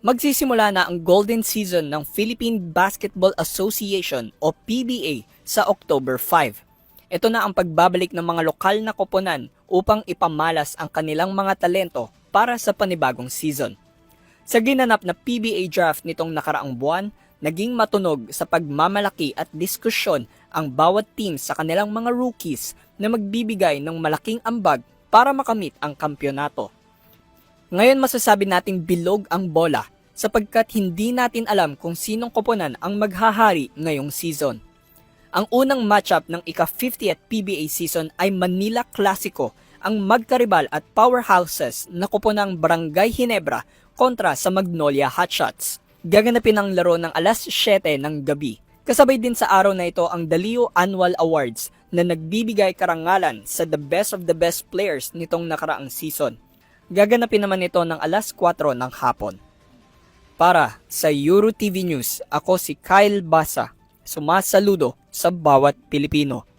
Magsisimula na ang golden season ng Philippine Basketball Association o PBA sa October 5. Ito na ang pagbabalik ng mga lokal na koponan upang ipamalas ang kanilang mga talento para sa panibagong season. Sa ginanap na PBA draft nitong nakaraang buwan, naging matunog sa pagmamalaki at diskusyon ang bawat team sa kanilang mga rookies na magbibigay ng malaking ambag para makamit ang kampyonato. Ngayon masasabi nating bilog ang bola sapagkat hindi natin alam kung sinong koponan ang maghahari ngayong season. Ang unang matchup ng ika-50th PBA season ay Manila Clasico, ang magkaribal at powerhouses na koponang Barangay Hinebra kontra sa Magnolia Hotshots. Gaganapin ang laro ng alas 7 ng gabi. Kasabay din sa araw na ito ang Dalio Annual Awards na nagbibigay karangalan sa the best of the best players nitong nakaraang season. Gaganapin naman ito ng alas 4 ng hapon. Para sa Euro TV News, ako si Kyle Basa, sumasaludo sa bawat Pilipino.